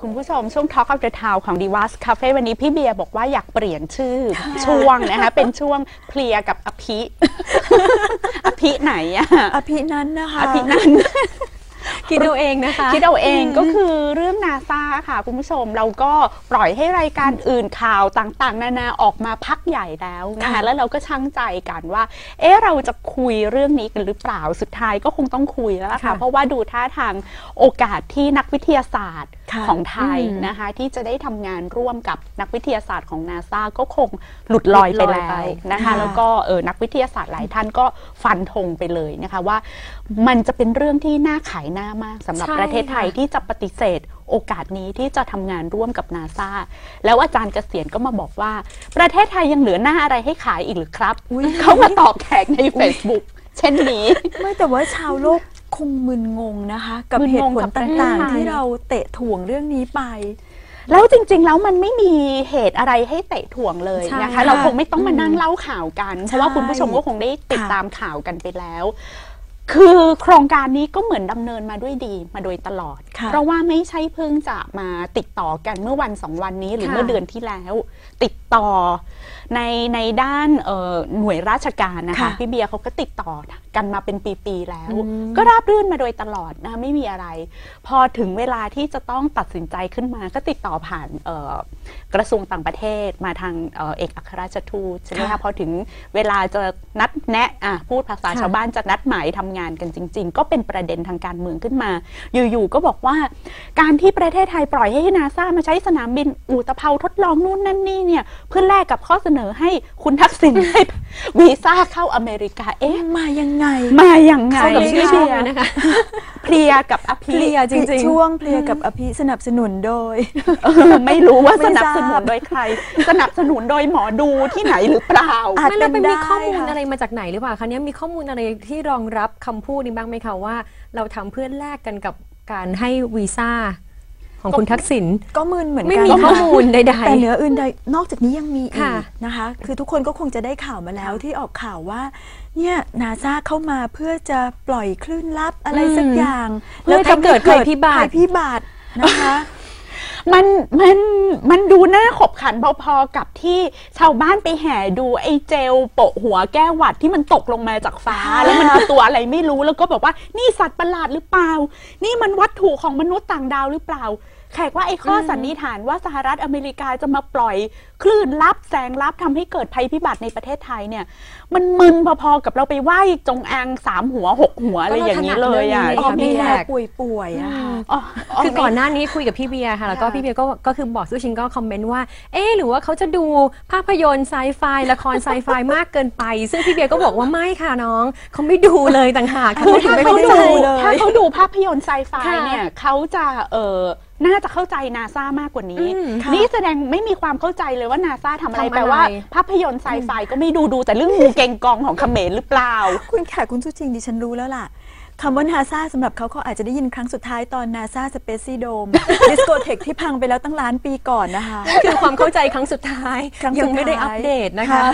คุณผู้ชม ช่วง Talk of the Town ของ d i v a s Cafe วันนี้พี่เบียร์บอกว่าอยากเปลี่ยนชื่อ ช่วงนะคะ เป็นช่วงเพลียกับอภิ อภิไหนอะอภินั้นนะคะ อภินันท์ คิดเอาเองนะคะ คิดเอาเองก็คือเรื่องนาซาค่ะคุณผู้ชมเราก็ปล่อยให้รายการอื่นข่าวต่างๆ นานาออกมาพักใหญ่แล้วนะคะค่ะแล้วเราก็ช่างใจกันว่า เอ๊ะเราจะคุยเรื่องนี้กันหรือเปล่าสุดท้ายก็คงต้องคุยแล้วล่ะค่ะค่ะ เพราะว่าดูท่าทางโอกาสที่นักวิทยาศาสตร์ค่ะของไทยอืมนะคะ ที่จะได้ทำงานร่วมกับนักวิทยาศาสตร์ของนาซาก็คงหลุดลอยไปหลุดลอยแล้ไปวนะคะค่ะแล้วก็เออนักวิทยาศาสตร์หลายท่านก็ฟันธงไปเลยนะคะว่า มันจะเป็นเรื่องที่น่าขายหน้ามากสำหรับใช่ประเทศไทยค่ะ ที่จะปฏิเสธโอกาสนี้ที่จะทำงานร่วมกับนาซาแล้วอาจารย์เกษียณก็มาบอกว่า ประเทศไทยยังเหลือหน้าอะไรให้ขายอีกหรือครับ เขามาตอบแขกใน Facebook เช่นนี้ ไม่แต่ว่าชาวโลกคงมึนงงนะคะ กับมึนเหงตุงผกัลบประเทศต่างไทยๆที่เราเตะถ่วงเรื่องนี้ไป แล้วจริง ๆ แล้วมันไม่มีเหตุอะไรให้เตะถ่วงเลยใช่นะคะ ค่ะเราคงไม่ต้องมานั่งเล่าข่าวกัน เพราะว่าคุณผู้ชมก็คงได้ติดค่ะ ตามข่าวกันไปแล้ว คือโครงการนี้ก็เหมือนดำเนินมาด้วยดีมาโดยตลอดค่ะเพราะว่าไม่ใช่เพิ่งจะมาติดต่อกันเมื่อวันสองวันนี้หรือค่ะเมื่อเดือนที่แล้ว ติดต่อ ในในด้านเอ่อหน่วยราชการนะคะค่ะพี่เบียร์เขาก็ติดต่อกันมาเป็นปีๆแล้วอืมก็ราบรื่นมาโดยตลอดนะคะไม่มีอะไร พอถึงเวลาที่จะต้องตัดสินใจขึ้นมา ก็ติดต่อผ่านเอ่อกระทรวงต่างประเทศมาทางเอ่อเอกอัครราชทูตใช่ไหมคะค่ะพอถึงเวลาจะนัดแนะอะพูดภาษาค่ะชาวบ้านจะนัดหมายทำงานกันจริง ๆ ก็เป็นประเด็นทางการเมืองขึ้นมา อยู่ๆก็บอกว่า การที่ประเทศไทยปล่อยให้นาซามาใช้สนามบินอูตะเภาทดลองนู่นนั่นนี่เนี่ยเพื่อแลกกับข้อเสนอให้คุณทักษิณได้วีซ่าเข้าอเมริกา เอ๊ะ มายังไง มาอย่างไงเข้ากับชื่อพี่ช่วงเบียร์นะคะ เพลียกับอภิเพลียจริงๆ ช่วงเพลียกับอภิสนับสนุนโดยเออไม่รู้ว่าไม่สทราบนับสนุนโดยใคร สนับสนุนโดยหมอดูที่ไหนหรือเปล่าอาจไม่แล้วเป็เป็นนได้มีข้อมูลค่ะอะไรมาจากไหนหรือเปล่าคะเนี้ยมีข้อมูลอะไรที่รองรับคำพูดนี้บ้างไหมคะว่า เราทำเพื่อแลกกันกับการให้วีซ่า ของคุณทักษิณก็มึนเหมือนกันไม่มีค่ะข้อมูลใดแต่เหนืออื่นใดนอกจากนี้ยังมีอีค่ะกนะคะ คือทุกคนก็คงจะได้ข่าวมาแล้วที่ออกข่าวว่า เนี่ยนาซาเข้ามาเพื่อจะปล่อยคลื่นลับอะไรสักอย่างเพื่อจะเกิดภัยพิบัติภัยพิบัตินะคะ มันมันมันดูน่าขบขันพอๆกับที่ชาวบ้านไปแห่ดูไอ้เจลโปะหัวแก้หวัดที่มันตกลงมาจากฟ้าค่ะแล้วมันคือตัวอะไรไม่รู้แล้วก็บอกว่านี่สัตว์ประหลาดหรือเปล่า นี่มันวัตถุของมนุษย์ต่างดาวหรือเปล่า แขกว่าไอ้ข้อสันนิษฐานว่าสหรัฐอเมริกาจะมาปล่อยคลื่นลับแสงลับทำให้เกิดภัยพิบัติในประเทศไทยเนี่ย มันมึนพอๆกับเราไปไหว้จงอางสามหัวหกหัวอะไรอย่างนี้เลยอะก็อ๋อเราถนัดเรื่องนี้มีค่ะแผลป่วยๆอะค่ะอ๋อคือก่อนหน้านี้คุยกับพี่เบียร์ค่ะ แล้วก็ค่ะพี่เบียร์ก็ก็คือบอกสู้ชิงก็คอมเมนต์ว่า เอ๊ะหรือว่าเขาจะดูภาพยนตร์ไซไฟละครไซไฟมากเกินไป ซึ่งพี่เบียร์ก็บอกว่าไม่ค่ะน้องเขาไม่ดูเลยต่างหากคือเขาถึถ้างไม่เขาเข้าดูใจเลยถ้าเขาดูภาพยนตร์ไซไฟค่ะเนี่ยเขาจะเออ น่าจะเข้าใจนาซามากกว่านี้อืมค่ะนี่แสดงไม่มีความเข้าใจเลยว่านาซาทำอะไรทำอะไร แปลว่าภาพยนตร์ไซไฟก็ไม่ดูดูแต่เรื่องงูเกงกองของเขมรหรือเปล่า คุณแขกคุณสุจริงดิฉันรู้แล้วล่ะคำว่านาซาสำหรับเขาเขาอาจจะได้ยินครั้งสุดท้ายตอนนาซาสเปซี่โดมดิสโกเทคที่พังไปแล้วตั้งล้านปีก่อนนะคะ คือความเข้าใจครั้งสุดท้าย ครั้งสุดท้าย ยังไม่ได้อัปเดตนะคะค่ะ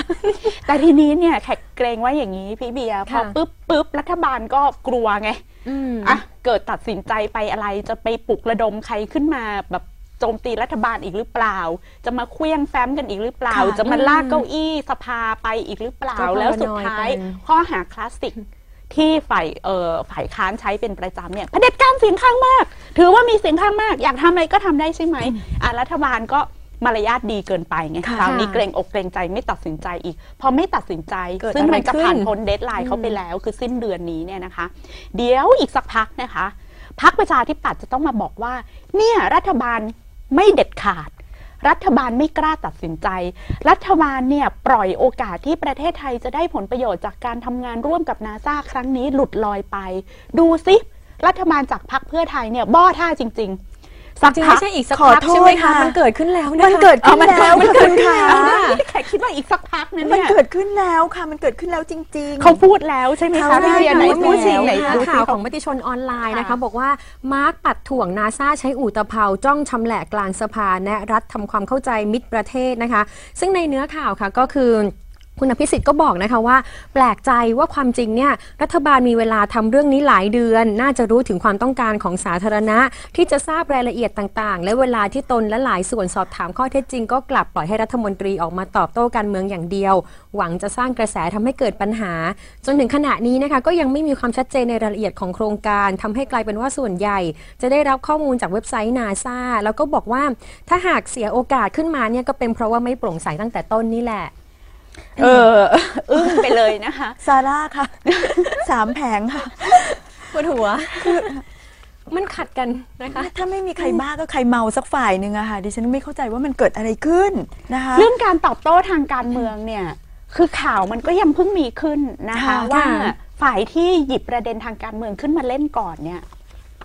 แต่ทีนี้เนี่ยแขกเกรงว่าอย่างนี้พี่เบียร์พอค่ะ ปุ๊บปุ๊บรัฐบาลก็กลัวไง อืมอะเกิดตัดสินใจไปอะไรจะไปปลุกระดมใครขึ้นมาแบบโจมตีรัฐบาลอีกหรือเปล่า จะมาเคลี้ยงแฟ้มกันอีกหรือเปล่าค่ะจะมาลากเก้าอี้สภาไปอีกหรือเปล่าก็แล้วสุดท้าย paranoid กันข้อหาคลาสสิกที่ฝ่ายเอ่อฝ่ายค้านใช้เป็นประจำเนี่ยเผด็จการเสียงข้างมาก ถือว่ามีเสียงข้างมาก อยากทำอะไรก็ทำได้ใช่ไหมอะรัฐบาลก็ มารยาทดีเกินไปไงค่ะคราวนี้เกรงอกเกรงใจไม่ตัดสินใจอีก พอไม่ตัดสินใจเกิดซึ่งมันจะอะไรขึ้นผ่านพ้นเดทไลน์เขาไปแล้ว คือสิ้นเดือนนี้เนี่ยนะคะ เดี๋ยวอีกสักพักนะคะพักประชาธิปัตย์จะต้องมาบอกว่า เนี่ยรัฐบาลไม่เด็ดขาด รัฐบาลไม่กล้าตัดสินใจ รัฐบาลเนี่ยปล่อยโอกาสที่ประเทศไทยจะได้ผลประโยชน์จากการทำงานร่วมกับนาซาครั้งนี้หลุดลอยไป ดูสิรัฐบาลจากพรรคเพื่อไทยเนี่ยบ้อท่าจริง ๆ สักจริงพัไม่ก ใช่อีกสักขอพักโทษใช่ไหมคะค่ะ มันเกิดขึ้นแล้วนะคะ มันเกิดขึ้นมันแล้วมันค่ะเกิคุดณขึ้นค่ะแล้วนี่แขกคิดว่าอีกสักพักนะมันเนี่ยเกิดขึ้นแล้วค่ะ มันเกิดขึ้นแล้วจริง ๆ เขาพูดแล้วใช่ไหมเขาคะได้ พี่เบียร์ไหนพูพูดดสิแล้วไหนนะคะดูสิข่าวขเขา องมติชนออนไลน์นะคะ ค่ะ บอกว่ามาร์กปัดถ่วงนาซาใช้อู่ตะเภาจ้องชำแหละกลางสภาแนะรัฐทำความเข้าใจมิตรประเทศนะคะ ซึ่งในเนื้อข่าวค่ะก็คือ คุณอภิสิทธิ์ก็บอกนะคะว่า แปลกใจว่าความจริงเนี่ยรัฐบาลมีเวลาทำเรื่องนี้หลายเดือน น่าจะรู้ถึงความต้องการของสาธารณะ ที่จะทราบรายละเอียดต่างๆ และเวลาที่ตนและหลายส่วนสอบถามข้อเท็จจริง ก็กลับปล่อยให้รัฐมนตรีออกมาตอบโต้การเมืองอย่างเดียว หวังจะสร้างกระแสทำให้เกิดปัญหา จนถึงขณะนี้นะคะก็ยังไม่มีความชัดเจนในรายละเอียดของโครงการทำให้กลายเป็นว่าส่วนใหญ่ จะได้รับข้อมูลจากเว็บไซต์นาซาแล้วก็บอกว่าถ้าหากเสียโอกาสขึ้นมาเนี่ยก็เป็นเพราะว่าไม่โปร่งใสตั้งแต่ต้นนี่แหละ เอออึ้งไปเลยนะคะ ซาร่าค่ะสามแผงค่ะปวดหัวมันขัดกันนะคะ ถ้าไม่มีใครบ้าก็ใครเมาสักฝ่ายหนึ่งอะค่ะดิฉันไม่เข้าใจว่ามันเกิดอะไรขึ้นนะคะ เรื่องการตอบโต้ทางการเมืองเนี่ย คือข่าวมันก็ยังเพิ่งมีขึ้นนะคะค่ะว่าค่ะฝ่ายที่หยิบประเด็นทางการเมืองขึ้นมาเล่นก่อนเนี่ย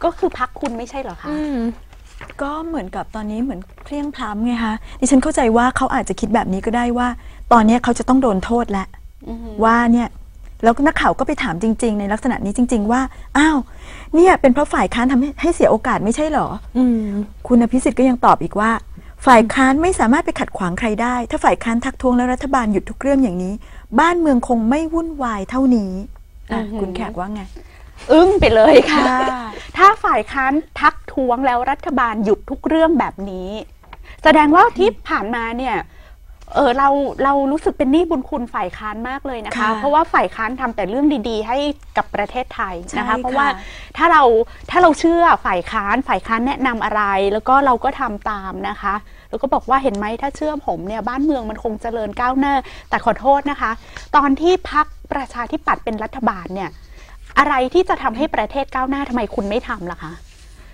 ก็คือพักคุณไม่ใช่เหรอคะอืม ก็เหมือนกับตอนนี้เหมือนเพลียงพล้ำไงคะดิฉันเข้าใจว่าเขาอาจจะคิดแบบนี้ก็ได้ว่า ตอนนี้เขาจะต้องโดนโทษแล้วอือฮึว่าเนี่ยแล้วนักข่าวก็ไปถามจริง ๆ ในลักษณะนี้จริง ๆ ว่าอ้าวเนี่ยเป็นเพราะฝ่ายค้านทำให้ให้เสียโอกาสไม่ใช่เหรออืมคุณอภิสิทธิ์ก็ยังตอบอีกว่า ฝ่ายค้านไม่สามารถไปขัดขวางใครได้ ถ้าฝ่ายค้านทักท้วงและรัฐบาลหยุดทุกเรื่องอย่างนี้ บ้านเมืองคงไม่วุ่นวายเท่านี้อะอือหือคุณแขกว่าไง อึ้งไปเลยค่ะค่ะ ถ้าฝ่ายค้านทักท้วงแล้วรัฐบาลหยุดทุกเรื่องแบบนี้ แสดงว่าที่ผ่านมาเนี่ยเออเราเรารู้สึกเป็นหนี้บุญคุณฝ่ายค้านมากเลยนะคะค่ะเพราะว่าฝ่ายค้านทำแต่เรื่องดีๆ ให้กับประเทศไทยนะคะใช่เพราะว่าค่ะถ้าเราถ้าเราเชื่อฝ่ายค้านฝ่ายค้านแนะนำอะไร แล้วก็เราก็ทำตามนะคะ แล้วก็บอกว่าเห็นไหมถ้าเชื่อผมเนี่ยบ้านเมืองมันคงเจริญก้าวหน้า แต่ขอโทษนะคะ ตอนที่พักประชาธิปัตย์เป็นรัฐบาลเนี่ย อะไรที่จะทำให้ประเทศก้าวหน้าทำไมคุณไม่ทำล่ะคะ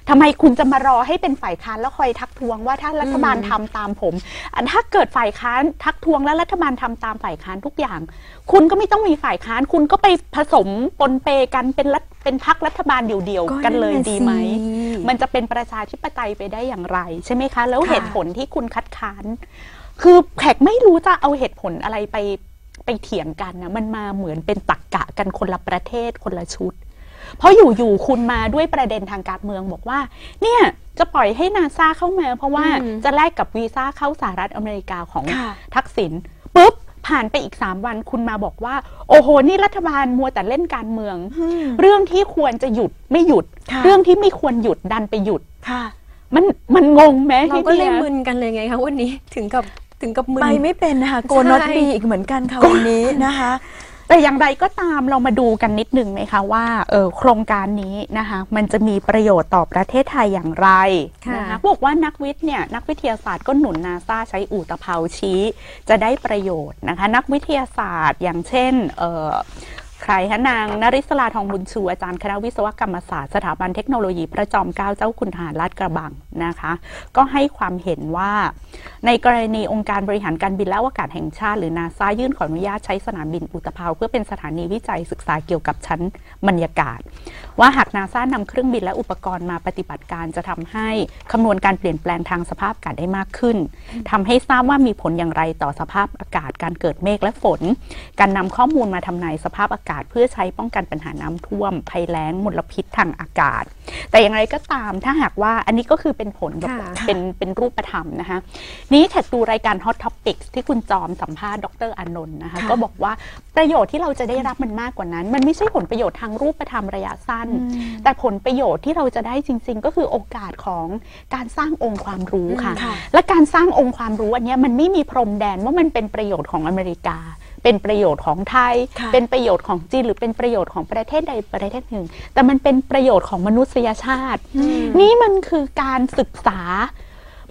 ทำไมคุณจะมารอให้เป็นฝ่ายค้านแล้วคอยทักท้วงว่าถ้ารัฐบาลทำตามผมอันถ้าเกิดฝ่ายค้านทักท้วงแล้วรัฐบาลทำตามฝ่ายค้านทุกอย่าง คุณก็ไม่ต้องมีฝ่ายค้าน คุณก็ไปผสมปนเปกันเป็นรัฐเป็นพักรัฐบาลเดี่ยวก็ๆกันเลยนั่นน่ะดีไหมสิมันจะเป็นประชาธิปไตยไปได้อย่างไร ใช่ไหมคะ แล้วค่ะเหตุผลที่คุณคัดค้าน คือแขกไม่รู้จะเอาเหตุผลอะไรไป ไปเถียงกันนะมันมาเหมือนเป็นตักกะกันคนละประเทศคนละชุด เพราะอยู่ๆคุณมาด้วยประเด็นทางการเมืองบอกว่า เนี่ยจะปล่อยให้นาซาเข้ามา เพราะว่าอืมจะแลกกับวีซ่าเข้าสหรัฐอเมริกาของค่ะทักษิณปุ๊บผ่านไปอีก 3 วันคุณมาบอกว่า โอ้โห นี่รัฐบาลมัวแต่เล่นการเมืองอืมเรื่องที่ควรจะหยุดไม่หยุดค่ะเรื่องที่ไม่ควรหยุดดันไปหยุดค่ะ มันมันงงไหมเราพี่ก็บีเลยร์มึนกันเลยไงคะวันนี้ถึงกับ ถึงกับมึนไปไม่เป็นนะคะโกใช่นอตบีอีกเหมือนกันค่ะวันนี้นะคะแต่อย่างไรก็ตามเรามาดูกันนิดนึงไหมคะว่าเออโครงการนี้นะคะมันจะมีประโยชน์ต่อประเทศไทยอย่างไรค่ะนะคะบอกว่านักวิทย์เนี่ยนักวิทยาศาสตร์ก็หนุนนาซาใช้อู่ตะเภาชี้ จะได้ประโยชน์นะคะนักวิทยาศาสตร์อย่างเช่นเออ ใครคะนางนริศลาทองบุญชูอาจารย์คณะวิศวกรรมศาสตร์สถาบันเทคโนโลยีพระจอมเกล้าเจ้าคุณทหารลาดกระบังนะคะ ก็ให้ความเห็นว่า ในกรณีองค์การบริหารการบินและอวกาศแห่งชาติหรือนาซายื่นขออนุญาตใช้สนามบินอุตภาวเพื่อเป็นสถานีวิจัยศึกษาเกี่ยวกับชั้นบรรยากาศ ว่าหากนาซานำเครื่องบินและอุปกรณ์มาปฏิบัติการจะทำให้คำนวณการเปลี่ยนแปลงทางสภาพอากาศได้มากขึ้นทำให้ทราบว่ามีผลอย่างไรต่อสภาพอากาศการเกิดเมฆและฝน การนำข้อมูลมาทำนายสภาพอากาศเพื่อใช้ป้องกันปัญหาน้ำท่วม ภัยแล้งมลพิษทางอากาศ แต่อย่างไรก็ตามถ้าหากว่าอันนี้ก็คือเป็นผลแบบค่ะเป็นเป็นรูปธรรมนะคะนี้แขกดูรายการ Hot Topics ที่คุณจอมสัมภาษณ์ดรอานนท์นะคะค่ะก็บอกว่าประโยชน์ที่เราจะได้รับมันมากกว่านั้น มันไม่ใช่ผลประโยชน์ทางรูปธรรมระยะสั้น แต่ผลประโยชน์ที่เราจะได้จริง ๆ ก็คือโอกาสของการสร้างองค์ความรู้ค่ะค่ะและการสร้างองค์ความรู้อันเนี้ยมันไม่มีพรมแดนว่ามันเป็นประโยชน์ของอเมริกา เป็นประโยชน์ของไทยค่ะเป็นประโยชน์ของจีนหรือเป็นประโยชน์ของประเทศใดประเทศหนึ่ง แต่มันเป็นประโยชน์ของมนุษยชาติ นี่มันคือการศึกษา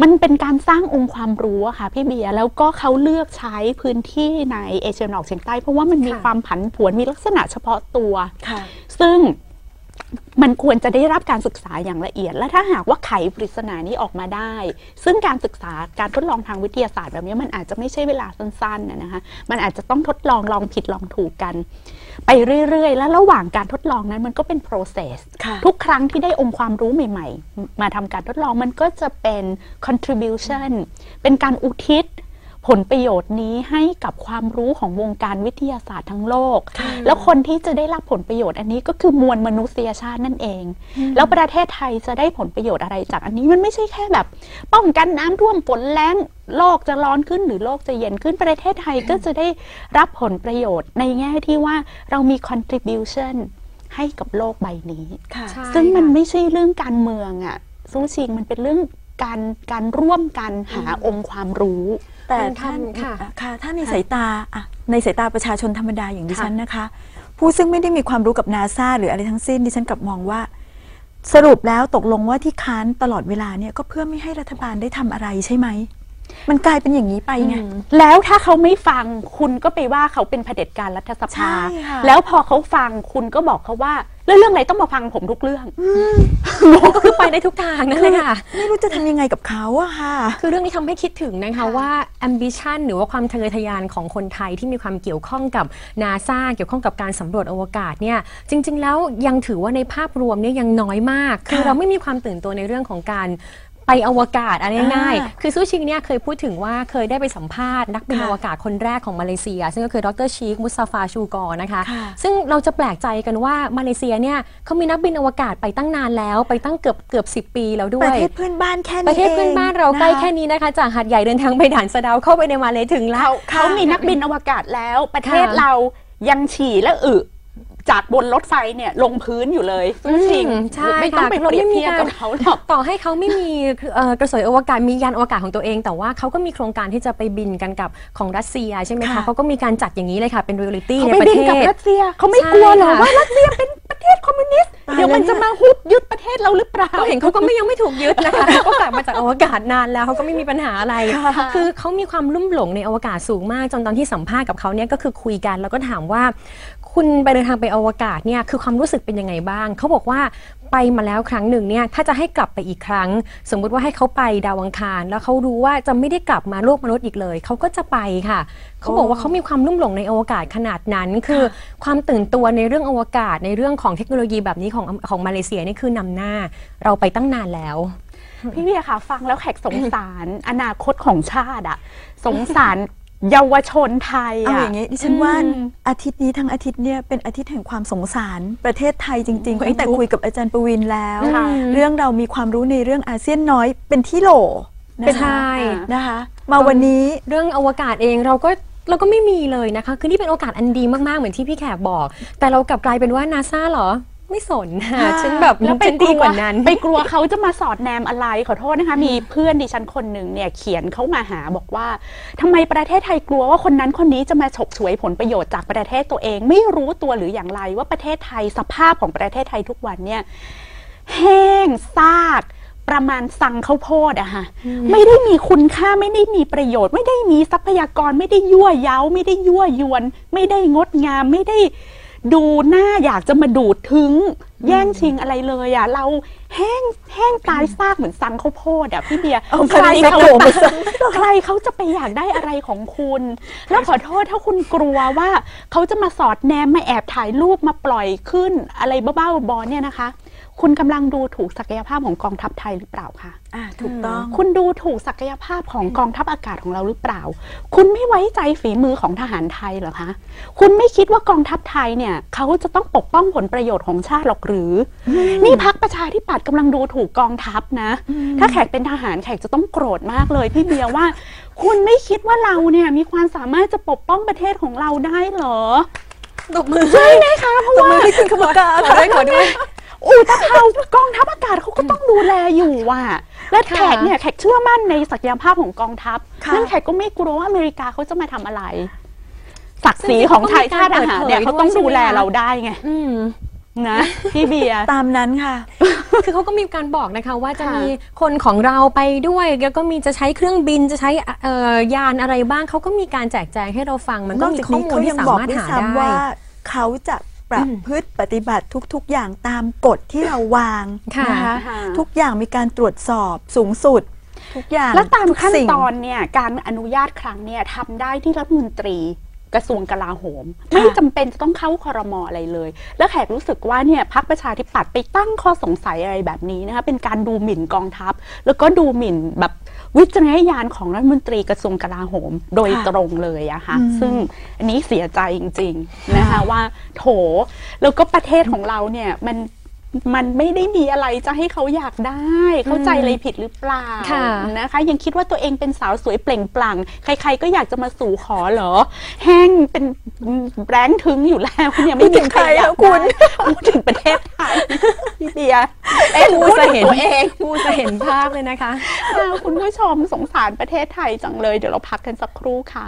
มันเป็นการสร้างองค์ความรู้อะค่ะพี่เบียร์แล้วก็เขาเลือกใช้พื้นที่ในเอเชียตะวันออกเฉียงใต้ เพราะว่ามันมีค่ะความผันผวนมีลักษณะเฉพาะตัวค่ะซึ่ง มันควรจะได้รับการศึกษาอย่างละเอียด และถ้าหากว่าไขปริศนานี้ออกมาได้ ซึ่งการศึกษาการทดลองทางวิทยาศาสตร์แบบนี้มันอาจจะไม่ใช่เวลาสั้นๆนะนะคะมันอาจจะต้องทดลองลองผิดลองถูกกัน ไปเรื่อยๆ แล้วระหว่างการทดลองนั้นมันก็เป็น process ค่ะทุกครั้งที่ได้องค์ความรู้ใหม่ ๆ มาทำการทดลองมันก็จะเป็น contribution เป็นการอุทิศ ผลประโยชน์นี้ให้กับความรู้ของวงการวิทยาศาสตร์ทั้งโลก แล้วคนที่จะได้รับผลประโยชน์อันนี้ก็คือมวลมนุษยชาตินั่นเอง แล้วประเทศไทยจะได้ผลประโยชน์อะไรจากอันนี้มันไม่ใช่แค่แบบ ป้องกันน้ำท่วมฝนแล้งโลกจะร้อนขึ้นหรือโลกจะเย็นขึ้นประเทศไทยก็จะได้รับผลประโยชน์ในแง่ที่ว่าเรามี contribution ให้กับโลกใบนี้ค่ะใช่ซึ่งมันค่ะไม่ใช่เรื่องการเมืองอะสู้ชิงมันเป็นเรื่อง การการร่วมกันหาองค์ความรู้ แต่มันท่านทำค่ะอ่ค่ะถ้าในค่ะสายตาอะในสายตาประชาชนธรรมดาอย่างดิค่ะฉันนะคะ ผู้ซึ่งไม่ได้มีความรู้กับนาซาหรืออะไรทั้งสิ้นดิฉันกลับมองว่า สรุปแล้วตกลงว่าที่ค้านตลอดเวลาเนี่ยก็เพื่อไม่ให้รัฐบาลได้ทำอะไรใช่ไหม มันกลายเป็นอย่างนี้ไปไง แล้วถ้าเขาไม่ฟังคุณก็ไปว่าเขาเป็นเผด็จการรัฐสใช่ภาค่ะแล้วพอเขาฟังคุณก็บอกเขาว่าแล้วเรื่องอะไรต้องมาฟังผมทุกเรื่องก็คือไปได้ทุกทางนั่นเลยค่ะ ไม่รู้จะทำยังไงกับเขาอะค่ะ คือเรื่องนี้ทำให้คิดถึงนะคะว่า ambition หรือว่าความทะเยอทะยานของคนไทยที่มีความเกี่ยวข้องกับนาซาเกี่ยวข้องกับการสำรวจอวกาศเนี่ย จริง ๆ แล้วยังถือว่าในภาพรวมเนี่ยยังน้อยมาก คือค่ะเราไม่มีความตื่นตัวในเรื่องของการ ไปอวกาศอะไรง่ายอ่าๆคือซูชิงเนี่ยเคยพูดถึงว่าเคยได้ไปสัมภาษณ์นักบินค่ะอวกาศคนแรกของมาเลเซีย ซึ่งก็คือดรชีคมุสตาฟาชูกอร์นะคะค่ะซึ่งเราจะแปลกใจกันว่ามาเลเซียเนี่ยเขามีนักบินอวกาศไปตั้งนานแล้วไปตั้งเกือบเกือบสิปีแล้วด้ปวยระเทศเพื่อนบ้านแค่นี้ประเทศเพื่อนบ้านเราใกล้แค่นี้นี้นะคะ จากหาดใหญ่เดินทางไปด่านสะเดาวเข้าไปในมาเลยถึงแล้วเขาเขามีนักบินอวกาศแล้วประเทศค่ะเรายังฉี่และอึ จากบนรถไฟเนี่ยลงพื้นอยู่เลยซึ่งจริงอืมใช่ไม่ต้องค่ะไปเปรียบเทียบกับเขาหรอกต่อให้เขาไม่มีเอ่อกระสวยอวกาศมียานอวกาศของตัวเอง แต่ว่าเขาก็มีโครงการที่จะไปบินกันกับของรัสเซียใช่ไหมคะค่ะเขาก็มีการจัดอย่างนี้เลยค่ะเป็นเรียลลิตี้เขาในไปประบินเทกับศรัสเซียเขาไม่ใช่กลัวเหรอค่ะว่ารัสเซียเป็นประเทศคอมมิวนิสต์ตายเดี๋ยวมันแล้วจะมาฮุบยึดประเทศเราหรือเปล่าก็เห็นเขาก็ไม่ยังไม่ถูกยึดนะคะเขาก็กลับมาจากอวกาศนานแล้วเขาก็ไม่มีปัญหาอะไรค่ะคือเขามีความลุ่มหลงในอวกาศสูงมาก จนตอนที่สัมภาษณ์กับเขาเนี่ยก็คือคุยกันแล้วก็ถามว่า คุณไปเดินทางไปอวกาศเนี่ยคือความรู้สึกเป็นยังไงบ้าง เขาบอกว่าไปมาแล้วครั้งหนึ่งเนี่ยถ้าจะให้กลับไปอีกครั้ง สมมุติว่าให้เขาไปดาวอังคาร แล้วเขารู้ว่าจะไม่ได้กลับมาโลกมนุษย์อีกเลย เขาก็จะไปค่ะ เขาบอกว่าเขามีความลุ่มหลงในอวกาศขนาดนั้น คือความตื่นตัวในเรื่องอวกาศในเรื่องของเทคโนโลยีแบบนี้ของของมาเลเซียนี่คือนำหน้าเราไปตั้งนานแล้วพี่เวียค่ะ ฟังแล้วแขกสงสารอนาคตของชาติอะสงสาร เยาวชนไทยเอาอะอย่างนี้ดิฉันว่าอืมอาทิตย์นี้ทั้งอาทิตย์เนี่ยเป็นอาทิตย์แห่งความสงสารประเทศไทยจริงๆไม่ตั้งแต่ทุกข์คุยกับอาจารย์ประวินแล้วค่ะเรื่องเรามีความรู้ในเรื่องอาเซียนน้อยเป็นที่โหลนะใช่คะนะคะ มาวันนี้เรื่องอวกาศเองเราก็เราก็ไม่มีเลยนะคะ คือนี่เป็นโอกาสอันดีมากๆ เหมือนที่พี่แขกบอก แต่เรากลับกลายเป็นว่านาซาเหรอ ไม่สนค่ะค่ะฉันแบบแล้วไปฉันกดีลัวกว่านั้นไปกลัวเขาจะมาสอดแนมอะไรขอโทษนะคะ มีเพื่อนดิฉันคนหนึ่งเนี่ยเขียนเขามาหาบอกว่าทำไมประเทศไทยกลัวว่าคนนั้นคนนี้จะมาฉกฉวยผลประโยชน์จากประเทศตัวเอง ไม่รู้ตัวหรืออย่างไรว่าประเทศไทยสภาพของประเทศไทยทุกวันเนี่ยแห้งซากประมาณสังข้าวโพดอะค่ะไม่ได้มีคุณค่าไม่ได้มีประโยชน์ ไม่ได้มีทรัพยากรไม่ได้ยั่วเย้า ไม่ได้ยั่วยวน ไม่ได้งดงามไม่ได้ ดูหน้าอยากจะมาดูดถึงแย่งชิงอะไรเลยอะ เราแห้งแห้งตายซากเหมือนสังข้าวโพดอะพี่เบียร์เอาใครคำนี้เขามาโผล่มาซะใครเขาจะไปอยากได้อะไรของคุณ แล้วขอโทษถ้าคุณกลัวว่าเขาจะมาสอดแนมมาแอบถ่ายรูปมาปล่อยขึ้นอะไรบ้าๆบอๆเนี่ยนะคะ คุณกำลังดูถูกศักยภาพของกองทัพไทยหรือเปล่าคะอ่าถูกต้อง คุณดูถูกศักยภาพของกองทัพอากาศของเราหรือเปล่า คุณไม่ไว้ใจฝีมือของทหารไทยเหรอคะ คุณไม่คิดว่ากองทัพไทยเนี่ยเขาจะต้องปกป้องผลประโยชน์ของชาติหรอกหรือ นี่พักประชาธิปัตย์กำลังดูถูกกองทัพนะ ถ้าแขกเป็นทหารแขกจะต้องโกรธมากเลยพี่เบียร์ว่า คุณไม่คิดว่าเราเนี่ยมีความสามารถจะปกป้องประเทศของเราได้เหรอตบมือใช่ไหมคะเพราะว่าให้คุณกรรมการขอด้วยขอด้วย อุตภาวกองทัพอากาศเขาก็ต้องดูแลอยู่ว่ะและแขกเนี่ยแขกเชื่อมั่นในศักยภาพของกองทัพค่ะนั่นแขกก็ไม่กลัวว่าอเมริกาเขาจะมาทำอะไร ศักดิ์ศรีของไทยชาติทหารเนี่ยเขาต้องดูแลเราได้ไงอืมนะพี่เบียร์ตามนั้นค่ะ คือเขาก็มีการบอกนะคะว่าจะค่ะมีคนของเราไปด้วย แล้วก็มีจะใช้เครื่องบินจะใช้เอ่อยานอะไรบ้างเขาก็มีการแจกแจงให้เราฟังมันนก็อกมีจากข้อนี้มูลเขาที่ยังสาบอกมารถด้วยหาซ้ำได้ว่าเขาจะ ประพฤติปฏิบัติทุก ๆ อย่างตามกฎที่เราวางค่ะนะคะค่ะทุกอย่างมีการตรวจสอบสูงสุดทุกอย่างและตามทุกขั้นสิ่งตอนเนี่ยการอนุญาตครั้งเนี่ยทำได้ที่รัฐมนตรี กระทรวงกลาโหม ไม่จำเป็นจะต้องเข้าคอรมออะไรเลย แล้วแขกรู้สึกว่าเนี่ยพักประชาธิปัตย์ไปตั้งข้อสงสัยอะไรแบบนี้นะคะเป็นการดูหมิ่นกองทัพ แล้วก็ดูหมิ่นแบบวิจารณญาณของรัฐมนตรีกระทรวงกลาโหม โดยค่ะตรงเลยอะค่ะอืมซึ่งอันนี้เสียใจจริง ๆ นะคะค่ะว่าโถแล้วก็ประเทศของเราเนี่ยมัน มันไม่ได้มีอะไรจะให้เขาอยากได้ เข้าใจอะไรผิดหรือเปล่าค่ะนะคะ ยังคิดว่าตัวเองเป็นสาวสวยเปล่งปลั่ง ใคร ๆ ก็อยากจะมาสู่ขอเหรอ แห้งเป็นแรงถึงอยู่แล้วเนี่ยไม่มีใครอยากได้พูดถึงประเทศไทยพี่เดียเอ๊ะหรือผู้พูดจะถึงเห็นตัวเองผู้จะเห็นภาพเลยนะคะค่ะคุณผู้ชมสงสารประเทศไทยจังเลยเดี๋ยวเราพักกันสักครู่ค่ะ